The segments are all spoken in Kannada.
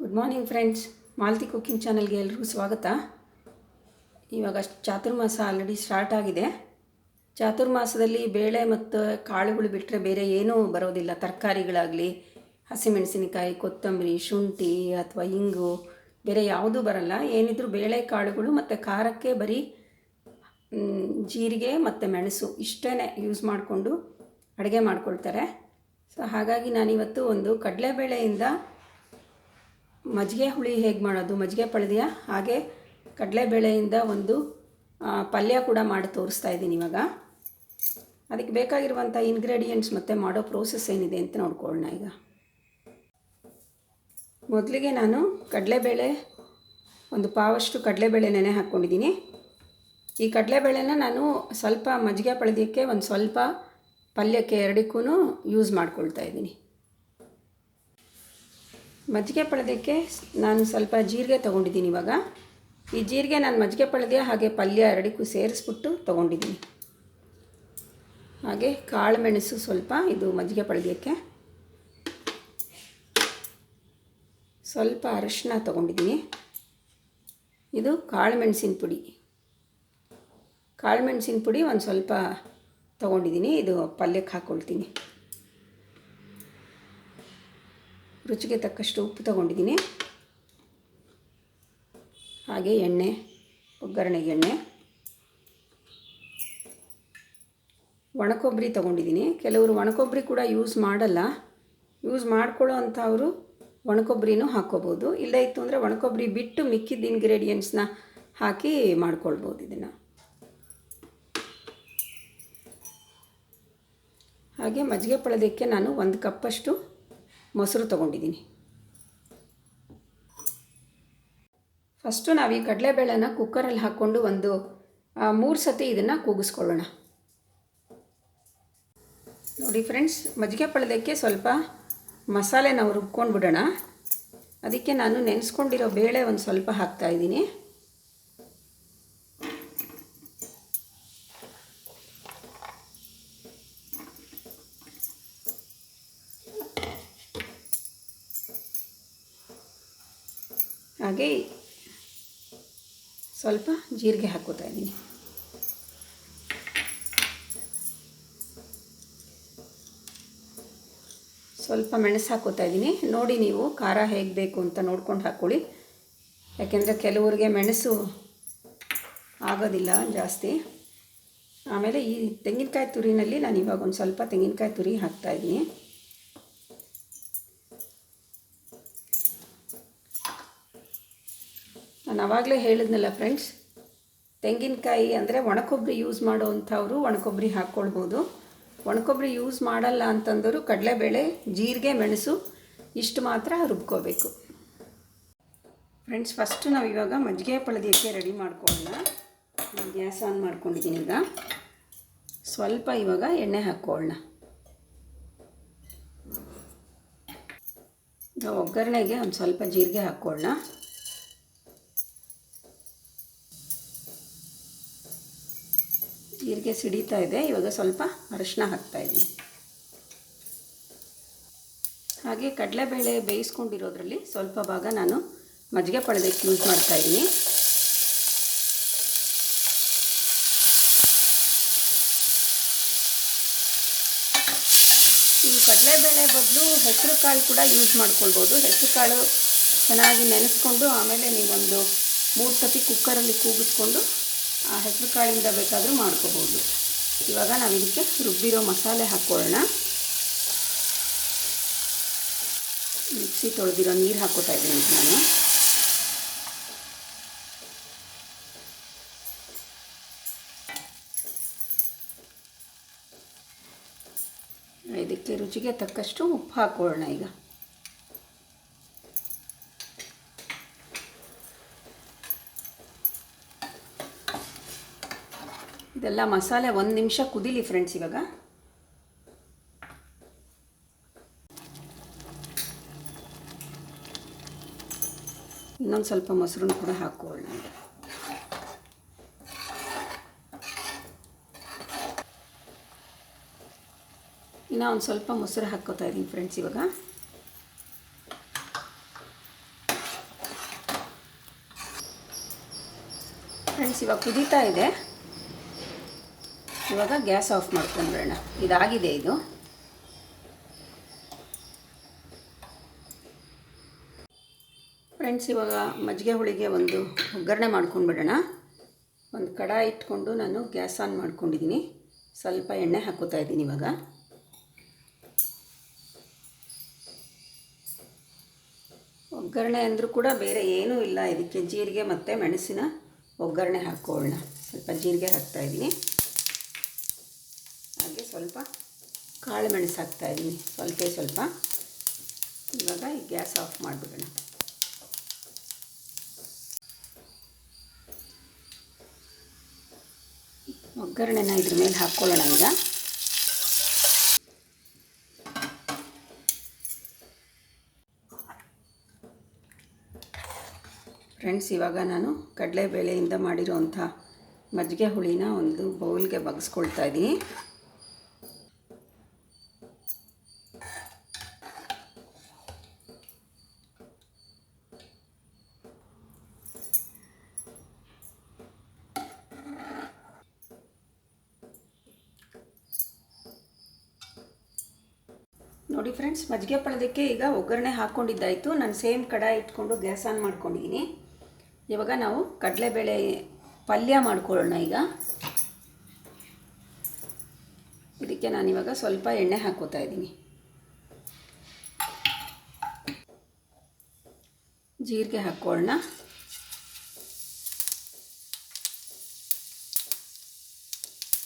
Good morning friends Malti cooking ಚಾನಲ್ಗೆ ಎಲ್ರಿಗೂ ಸ್ವಾಗತ. ಇವಾಗ ಚಾತುರ್ಮಾಸ ಆಲ್ರೆಡಿ ಸ್ಟಾರ್ಟ್ ಆಗಿದೆ. ಚಾತುರ್ಮಾಸದಲ್ಲಿ ಬೇಳೆ ಮತ್ತು ಕಾಳುಗಳು ಬಿಟ್ಟರೆ ಬೇರೆ ಏನೂ ಬರೋದಿಲ್ಲ. ತರಕಾರಿಗಳಾಗಲಿ, ಹಸಿಮೆಣಸಿನಕಾಯಿ, ಕೊತ್ತಂಬರಿ, ಶುಂಠಿ ಅಥವಾ ಇಂಗು, ಬೇರೆ ಯಾವುದೂ ಬರಲ್ಲ. ಏನಿದ್ರೂ ಬೇಳೆ, ಕಾಳುಗಳು ಮತ್ತು ಖಾರಕ್ಕೆ ಬರೀ ಜೀರಿಗೆ ಮತ್ತು ಮೆಣಸು ಇಷ್ಟೇ ಯೂಸ್ ಮಾಡಿಕೊಂಡು ಅಡುಗೆ ಮಾಡ್ಕೊಳ್ತಾರೆ. ಸೊ ಹಾಗಾಗಿ ನಾನಿವತ್ತು ಒಂದು ಕಡಲೆಬೇಳೆಯಿಂದ ಮಜ್ಜಿಗೆ ಹುಳಿ ಹೇಗೆ ಮಾಡೋದು? ಮಜ್ಜಿಗೆ ಪಳದಿಯ? ಹಾಗೆ ಕಡಲೆಬೇಳೆಯಿಂದ ಒಂದು ಪಲ್ಯ ಕೂಡ ಮಾಡಿ ತೋರಿಸ್ತಾ ಇದ್ದೀನಿ ಇವಾಗ. ಅದಕ್ಕೆ ಬೇಕಾಗಿರುವಂಥ ಇಂಗ್ರೀಡಿಯೆಂಟ್ಸ್ ಮತ್ತು ಮಾಡೋ ಪ್ರೋಸೆಸ್ ಏನಿದೆ ಅಂತ ನೋಡ್ಕೊಳ್ಳೋಣ ಈಗ. ಮೊದಲಿಗೆ ನಾನು ಕಡಲೆಬೇಳೆ ಒಂದು ಪಾವಷ್ಟು ಕಡಲೆಬೇಳೆ ನೆನೆ ಹಾಕ್ಕೊಂಡಿದ್ದೀನಿ. ಈ ಕಡಲೆಬೇಳೆನ ನಾನು ಸ್ವಲ್ಪ ಮಜ್ಜಿಗೆ ಪಳದಿಯಕ್ಕೆ ಒಂದು ಸ್ವಲ್ಪ ಪಲ್ಯಕ್ಕೆ ಎರಡಕ್ಕೂ ಯೂಸ್ ಮಾಡ್ಕೊಳ್ತಾ ಇದ್ದೀನಿ. ಮಜ್ಜಿಗೆ ಪಳದಕ್ಕೆ ನಾನು ಸ್ವಲ್ಪ ಜೀರಿಗೆ ತೊಗೊಂಡಿದ್ದೀನಿ ಇವಾಗ. ಈ ಜೀರಿಗೆ ನಾನು ಮಜ್ಜಿಗೆ ಪಳದೆ ಹಾಗೆ ಪಲ್ಯ ಎರಡಕ್ಕೂ ಸೇರಿಸ್ಬಿಟ್ಟು ತೊಗೊಂಡಿದ್ದೀನಿ. ಹಾಗೆ ಕಾಳು ಮೆಣಸು ಸ್ವಲ್ಪ ಇದು ಮಜ್ಜಿಗೆ ಪಳದಕ್ಕೆ ಸ್ವಲ್ಪ ಅರಶಿನ ತೊಗೊಂಡಿದ್ದೀನಿ. ಇದು ಕಾಳು ಮೆಣಸಿನ ಪುಡಿ. ಕಾಳು ಮೆಣಸಿನ ಪುಡಿ ಒಂದು ಸ್ವಲ್ಪ ತೊಗೊಂಡಿದ್ದೀನಿ. ಇದು ಪಲ್ಯಕ್ಕೆ ಹಾಕ್ಕೊಳ್ತೀನಿ ರುಚಿಗೆ ತಕ್ಕಷ್ಟು ಉಪ್ಪು ತಗೊಂಡಿದ್ದೀನಿ. ಹಾಗೆ ಎಣ್ಣೆ, ಒಗ್ಗರಣೆಗೆ ಎಣ್ಣೆ. ಒಣಕೊಬ್ಬರಿ ತೊಗೊಂಡಿದ್ದೀನಿ. ಕೆಲವರು ಒಣಕೊಬ್ಬರಿ ಕೂಡ ಯೂಸ್ ಮಾಡಲ್ಲ. ಯೂಸ್ ಮಾಡ್ಕೊಳ್ಳೋ ಅಂಥವರು ಒಣಕೊಬ್ಬರಿನೂ ಹಾಕ್ಕೋಬೋದು. ಇಲ್ಲ ಇತ್ತು ಅಂದರೆ ಒಣಕೊಬ್ಬರಿ ಬಿಟ್ಟು ಮಿಕ್ಕಿದ ಇಂಗ್ರೀಡಿಯೆಂಟ್ಸ್ನ ಹಾಕಿ ಮಾಡ್ಕೊಳ್ಬೋದು ಇದನ್ನು. ಹಾಗೆ ಮಜ್ಜಿಗೆ ಪಳದಕ್ಕೆ ನಾನು ಒಂದು ಕಪ್ಪಷ್ಟು ಮೊಸರು ತೊಗೊಂಡಿದ್ದೀನಿ. ಫಸ್ಟು ನಾವು ಈ ಕಡಲೆಬೇಳೆನ ಕುಕ್ಕರಲ್ಲಿ ಹಾಕ್ಕೊಂಡು ಒಂದು ಮೂರು ಸತಿ ಇದನ್ನು ಕೂಗಿಸ್ಕೊಳ್ಳೋಣ. ನೋಡಿ ಫ್ರೆಂಡ್ಸ್, ಮಜ್ಜಿಗೆ ಪಳದಕ್ಕೆ ಸ್ವಲ್ಪ ಮಸಾಲೆ ನಾವು ರುಬ್ಕೊಂಡು ಬಿಡೋಣ ಅದಕ್ಕೆ ನಾನು ನೆನೆಸ್ಕೊಂಡಿರೋ ಬೇಳೆ ಒಂದು ಸ್ವಲ್ಪ ಹಾಕ್ತಾಯಿದ್ದೀನಿ ಹಾಗೆ ಸ್ವಲ್ಪ ಜೀರಿಗೆ ಹಾಕೋತಾ ಇದ್ದೀನಿ. ಸ್ವಲ್ಪ ಮೆಣಸು ಹಾಕೋತಾ ಇದ್ದೀನಿ. ನೋಡಿ ನೀವು ಖಾರ ಹೇಗೆ ಬೇಕು ಅಂತ ನೋಡ್ಕೊಂಡು ಹಾಕ್ಕೊಳ್ಳಿ ಯಾಕೆಂದರೆ ಕೆಲವ್ರಿಗೆ ಮೆಣಸು ಆಗೋದಿಲ್ಲ ಜಾಸ್ತಿ. ಆಮೇಲೆ ಈ ತೆಂಗಿನಕಾಯಿ ತುರಿನಲ್ಲಿ ನಾನು ಇವಾಗ ಒಂದು ಸ್ವಲ್ಪ ತೆಂಗಿನಕಾಯಿ ತುರಿ ಹಾಕ್ತಾಯಿದ್ದೀನಿ ನಾನು ಆವಾಗಲೇ ಹೇಳಿದ್ನಲ್ಲ ಫ್ರೆಂಡ್ಸ್ ತೆಂಗಿನಕಾಯಿ ಅಂದರೆ ಒಣಕೊಬ್ಬರಿ ಯೂಸ್ ಮಾಡೋವಂಥವ್ರು ಒಣಕೊಬ್ಬರಿ ಹಾಕ್ಕೊಳ್ಬೋದು. ಒಣಕೊಬ್ಬರಿ ಯೂಸ್ ಮಾಡಲ್ಲ ಅಂತಂದರೂ ಕಡಲೆಬೇಳೆ, ಜೀರಿಗೆ, ಮೆಣಸು ಇಷ್ಟು ಮಾತ್ರ ರುಬ್ಕೋಬೇಕು. ಫ್ರೆಂಡ್ಸ್ ಫಸ್ಟು ನಾವು ಇವಾಗ ಮಜ್ಜಿಗೆ ಪಳದಿಯಕ್ಕೆ ರೆಡಿ ಮಾಡ್ಕೊಳ್ಳೋಣ. ಗ್ಯಾಸ್ ಆನ್ ಮಾಡ್ಕೊಂಡಿದ್ದೀನಿ ಈಗ. ಸ್ವಲ್ಪ ಇವಾಗ ಎಣ್ಣೆ ಹಾಕ್ಕೊಳ್ಳೋಣ. ಒಗ್ಗರಣೆಗೆ ಒಂದು ಸ್ವಲ್ಪ ಜೀರಿಗೆ ಹಾಕ್ಕೊಳ್ಳೋಣ. ಜೀರಿಗೆ ಸಿಡಿತಾ ಇದೆ. ಇವಾಗ ಸ್ವಲ್ಪ ಅರಶಿಣ ಹಾಕ್ತಾ ಇದ್ದೀನಿ. ಹಾಗೆ ಕಡಲೆಬೇಳೆ ಬೇಯಿಸ್ಕೊಂಡಿರೋದ್ರಲ್ಲಿ ಸ್ವಲ್ಪ ಭಾಗ ನಾನು ಮಜ್ಜಿಗೆ ಪಳದಕ್ಕೆ ಯೂಸ್ ಮಾಡ್ತಾಯಿದ್ದೀನಿ ಈ ಕಡಲೆಬೇಳೆ ಬದಲು ಹೆಸರು ಕಾಳು ಕೂಡ ಯೂಸ್ ಮಾಡ್ಕೊಳ್ಬೋದು. ಹೆಸರು ಕಾಳು ಚೆನ್ನಾಗಿ ನೆನೆಸ್ಕೊಂಡು ಆಮೇಲೆ ನೀವೊಂದು ಮೂರು ಸತಿ ಕುಕ್ಕರಲ್ಲಿ ಕೂಗಿಸ್ಕೊಂಡು ಹೆಸರು ಕಾಳಿಂದ ಬೇಕಾದರೂ ಮಾಡ್ಕೋಬೋದು. ಇವಾಗ ನಾವು ಇದಕ್ಕೆ ರುಬ್ಬಿರೋ ಮಸಾಲೆ ಹಾಕ್ಕೊಳ್ಳೋಣ ಮಿಕ್ಸಿ ತೊಳೆದಿರೋ ನೀರು ಹಾಕ್ಕೋತಾ ಇದ್ದೀನಿ ನಾನು. ಇದಕ್ಕೆ ರುಚಿಗೆ ತಕ್ಕಷ್ಟು ಉಪ್ಪು ಹಾಕ್ಕೊಳ್ಳೋಣ ಈಗ. ಇದೆಲ್ಲ ಮಸಾಲೆ ಒಂದು ನಿಮಿಷ ಕುದಿಲಿ ಫ್ರೆಂಡ್ಸ್ ಇವಾಗ. ಇನ್ನೊಂದು ಸ್ವಲ್ಪ ಮೊಸರನ್ನು ಕೂಡ ಹಾಕ್ಕೊಳ್ಳೋಣ ಇನ್ನು ಒಂದು ಸ್ವಲ್ಪ ಮೊಸರು ಹಾಕ್ಕೋತಾ ಇದ್ದೀನಿ ಫ್ರೆಂಡ್ಸ್ ಇವಾಗ. ಫ್ರೆಂಡ್ಸ್ ಇವಾಗ ಕುದೀತಾ ಇದೆ. ಇವಾಗ ಗ್ಯಾಸ್ ಆಫ್ ಮಾಡ್ಕೊಂಡ್ಬಿಡೋಣ ಇದಾಗಿದೆ ಇದು. ಫ್ರೆಂಡ್ಸ್, ಇವಾಗ ಮಜ್ಜಿಗೆ ಹುಳಿಗೆ ಒಂದು ಒಗ್ಗರಣೆ ಮಾಡ್ಕೊಂಡ್ಬಿಡೋಣ ಒಂದು ಕಡಾಯಿ ಇಟ್ಕೊಂಡು ನಾನು ಗ್ಯಾಸ್ ಆನ್ ಮಾಡ್ಕೊಂಡಿದ್ದೀನಿ ಸ್ವಲ್ಪ ಎಣ್ಣೆ ಹಾಕೋತಾ ಇದ್ದೀನಿ ಇವಾಗ. ಒಗ್ಗರಣೆ ಅಂದರೂ ಕೂಡ ಬೇರೆ ಏನೂ ಇಲ್ಲ. ಇದಕ್ಕೆ ಜೀರಿಗೆ ಮತ್ತು ಮೆಣಸಿನ ಒಗ್ಗರಣೆ ಹಾಕ್ಕೊಳ್ಳೋಣ ಸ್ವಲ್ಪ ಜೀರಿಗೆ ಹಾಕ್ತಾಯಿದ್ದೀನಿ ಸ್ವಲ್ಪ ಕಾಳು ಮೆಣಸು ಹಾಕ್ತಾಯಿದ್ದೀನಿ ಸ್ವಲ್ಪ ಸ್ವಲ್ಪ. ಇವಾಗ ಈ ಗ್ಯಾಸ್ ಆಫ್ ಮಾಡಿಬಿಡೋಣ. ಒಗ್ಗರಣೆನ ಇದ್ರ ಮೇಲೆ ಹಾಕ್ಕೊಳ್ಳೋಣ ಈಗ. ಫ್ರೆಂಡ್ಸ್, ಇವಾಗ ನಾನು ಕಡಲೆಬೇಳೆಯಿಂದ ಮಾಡಿರೋವಂಥ ಮಜ್ಜಿಗೆ ಹುಳಿನ ಒಂದು ಬೌಲ್ಗೆ ಬಗ್ಸ್ಕೊಳ್ತಾ ಇದ್ದೀನಿ. ನೋಡಿ ಫ್ರೆಂಡ್ಸ್ ಮಜ್ಜಿಗೆ ಪಳದಕ್ಕೆ ಈಗ ಒಗ್ಗರಣೆ ಹಾಕ್ಕೊಂಡಿದ್ದಾಯಿತು ನಾನು ಸೇಮ್ ಕಡಾಯಿ ಇಟ್ಕೊಂಡು ಗ್ಯಾಸ್ ಆನ್ ಮಾಡ್ಕೊಂಡಿದ್ದೀನಿ ಇವಾಗ ನಾವು ಕಡಲೆಬೇಳೆ ಪಲ್ಯ ಮಾಡ್ಕೊಳ್ಳೋಣ ಈಗ. ಇದಕ್ಕೆ ನಾನಿವಾಗ ಸ್ವಲ್ಪ ಎಣ್ಣೆ ಹಾಕೋತಾ ಇದ್ದೀನಿ. ಜೀರಿಗೆ ಹಾಕ್ಕೊಳ್ಳೋಣ.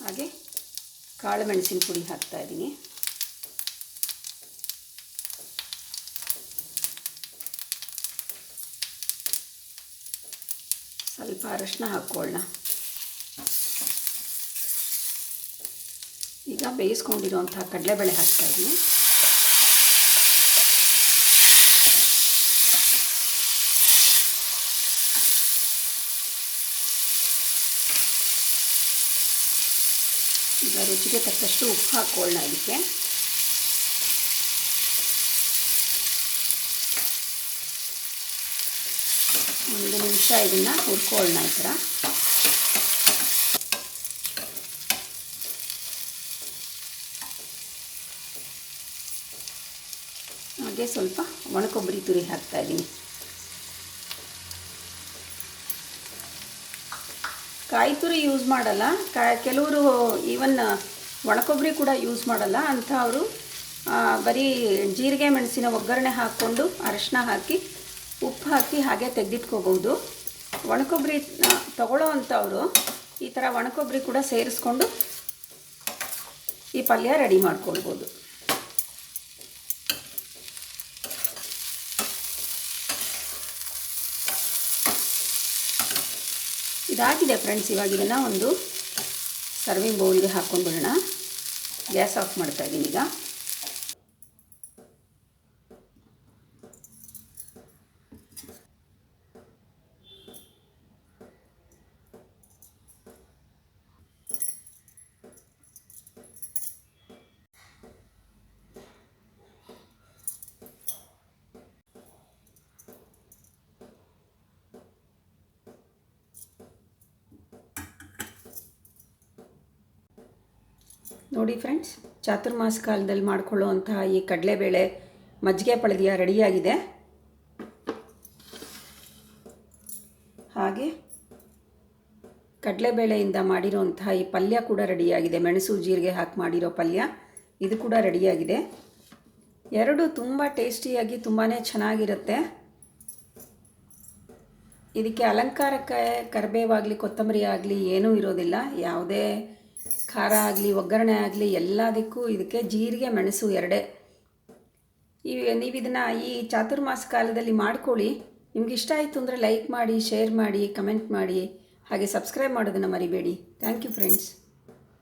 ಹಾಗೆ ಕಾಳು ಮೆಣಸಿನ ಪುಡಿ ಹಾಕ್ತಾ ಅರಶಿನ ಹಾಕ್ಕೊಳ್ಳೋಣ. ಈಗ ಬೇಯಿಸ್ಕೊಂಡಿರುವಂಥ ಕಡಲೆಬೇಳೆ ಹಾಕ್ತಾಯಿದ್ದೀನಿ ಈಗ ರುಚಿಗೆ ತಕ್ಕಷ್ಟು ಉಪ್ಪು ಹಾಕ್ಕೊಳ್ಳೋಣ ಇದಕ್ಕೆ. ಒಂದು ನಿಮಿಷ ಇದನ್ನು ಹುರ್ಕೊಳ್ಳೋಣ ಈ ಥರ. ಹಾಗೆ ಸ್ವಲ್ಪ ಒಣಕೊಬ್ಬರಿ ತುರಿ ಹಾಕ್ತಾ ಇದ್ದೀನಿ. ಕಾಯಿ ತುರಿ ಯೂಸ್ ಮಾಡಲ್ಲ. ಕಾ, ಕೆಲವರು ಈವನ್ ಒಣಕೊಬ್ಬರಿ ಕೂಡ ಯೂಸ್ ಮಾಡಲ್ಲ. ಅಂಥವರು ಬರೀ ಜೀರಿಗೆ, ಮೆಣಸಿನ ಒಗ್ಗರಣೆ ಹಾಕ್ಕೊಂಡು ಅರಶಿನ ಹಾಕಿ ಉಪ್ಪು ಹಾಕಿ ಹಾಗೆ ತೆಗೆದಿಟ್ಕೋಬಹುದು. ಒಣಕೊಬ್ಬರಿ ತಗೊಳ್ಳೋ ಅಂಥವರು ಈ ಥರ ಒಣಕೊಬ್ಬರಿ ಕೂಡ ಸೇರಿಸ್ಕೊಂಡು ಈ ಪಲ್ಯ ರೆಡಿ ಮಾಡ್ಕೊಳ್ಬೋದು. ಇದಾಗಿದೆ ಫ್ರೆಂಡ್ಸ್, ಇವಾಗ ಇದನ್ನು ಒಂದು ಸರ್ವಿಂಗ್ ಬೌಲ್ಗೆ ಹಾಕ್ಕೊಂಡ್ಬಿಡೋಣ ಗ್ಯಾಸ್ ಆಫ್ ಮಾಡ್ತಾ ಇದ್ದೀನಿ ಈಗ. ನೋಡಿ ಫ್ರೆಂಡ್ಸ್ ಚಾತುರ್ಮಾಸ ಕಾಲದಲ್ಲಿ ಮಾಡ್ಕೊಳ್ಳುವಂತಹ ಈ ಕಡಲೆಬೇಳೆ ಮಜ್ಜಿಗೆ ಪಳದಿಯ ರೆಡಿಯಾಗಿದೆ. ಹಾಗೆ ಕಡಲೆಬೇಳೆಯಿಂದ ಮಾಡಿರೋಂತಹ ಈ ಪಲ್ಯ ಕೂಡ ರೆಡಿಯಾಗಿದೆ. ಮೆಣಸು, ಜೀರಿಗೆ ಹಾಕಿ ಮಾಡಿರೋ ಪಲ್ಯ ಇದು ಕೂಡ ರೆಡಿಯಾಗಿದೆ. ಎರಡು ತುಂಬ ಟೇಸ್ಟಿಯಾಗಿ ತುಂಬಾ ಚೆನ್ನಾಗಿರುತ್ತೆ. ಇದಕ್ಕೆ ಅಲಂಕಾರಕ್ಕೆ ಕರಿಬೇವಾಗಲಿ ಕೊತ್ತಂಬರಿ ಆಗಲಿ ಏನೂ ಇರೋದಿಲ್ಲ. ಯಾವುದೇ ಖಾರ ಆಗಲಿ, ಒಗ್ಗರಣೆ ಆಗಲಿ ಎಲ್ಲದಕ್ಕೂ ಇದಕ್ಕೆ ಜೀರಿಗೆ, ಮೆಣಸು ಎರಡೇ. ಈ ನೀವು ಇದನ್ನು ಈ ಚಾತುರ್ಮಾಸ ಕಾಲದಲ್ಲಿ ಮಾಡ್ಕೊಳ್ಳಿ. ನಿಮ್ಗೆ ಇಷ್ಟ ಆಯಿತು ಅಂದರೆ ಲೈಕ್ ಮಾಡಿ ಶೇರ್ ಮಾಡಿ ಕಮೆಂಟ್ ಮಾಡಿ, ಹಾಗೆ ಸಬ್ಸ್ಕ್ರೈಬ್ ಮಾಡೋದನ್ನು ಮರಿಬೇಡಿ. Thank you friends